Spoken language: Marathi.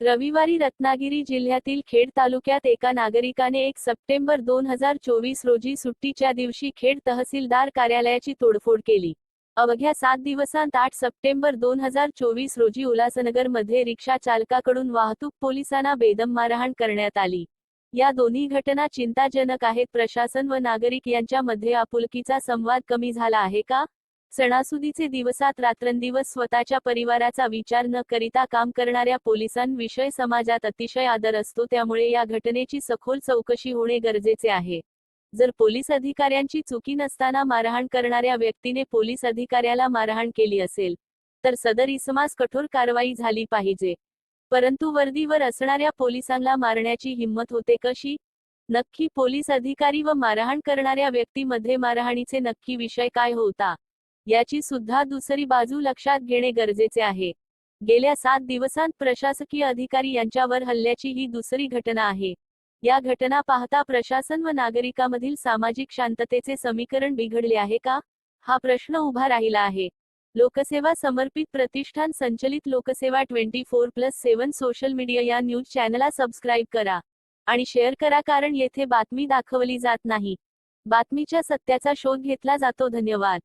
रविवारी रत्नागिरी जिल्ह्यातील खेड तालुक्यात एका नागरिकाने एक सप्टेंबर दोन हजार चोवीस रोजी सुट्टीच्या दिवशी खेड तहसीलदार कार्यालयाची तोडफोड केली. अवघ्या सात दिवसांत आठ सप्टेंबर दोन हजार चोवीस रोजी उल्हासनगरमध्ये रिक्षा चालकाकडून वाहतूक पोलिसांना बेदम मारहाण करण्यात आली. या दोन्ही घटना चिंताजनक आहेत. प्रशासन व नागरिक यांच्यामध्ये आपुलकीचा संवाद कमी झाला आहे का? सणासुदीचे दिवसात रात्रंदिवस स्वतःच्या परिवाराचा विचार न करिता काम करणाऱ्या पोलिसांविषय समाजात अतिशय आदर असतो. त्यामुळे या घटनेची सखोल चौकशी होणे गरजेचे आहे. जर पोलीस अधिकाऱ्यांची चुकी नसताना मारहाण करणाऱ्या व्यक्तीने पोलीस अधिकाऱ्याला मारहाण केली असेल तर सदर इसमास कठोर कारवाई झाली पाहिजे. परंतु वर्दीवर असणाऱ्या पोलिसांना मारण्याची हिंमत होते कशी? नक्की पोलीस अधिकारी व मारहाण करणाऱ्या व्यक्तीमध्ये मारहाणीचे नक्की विषय काय होता? याची सुद्धा दुसरी बाजू लक्षात घेणे गरजेचे आहे. गेल्या सात दिवसांत प्रशासकीय अधिकारी यांच्यावर हल्ल्याची ही दुसरी घटना आहे. या घटना पाहता प्रशासन व नागरिकामधील सामाजिक शांततेचे समीकरण बिघडले आहे का? हा प्रश्न उभा राहिला आहे. लोकसेवा समर्पित प्रतिष्ठान संचलित Lokseva twenty four plus seven social media या न्यूज चॅनलला सबस्क्राईब करा आणि शेअर करा कारण येथे बातमी दाखवली जात नाही. बातमीच्या सत्याचा शोध घेतला जातो. धन्यवाद.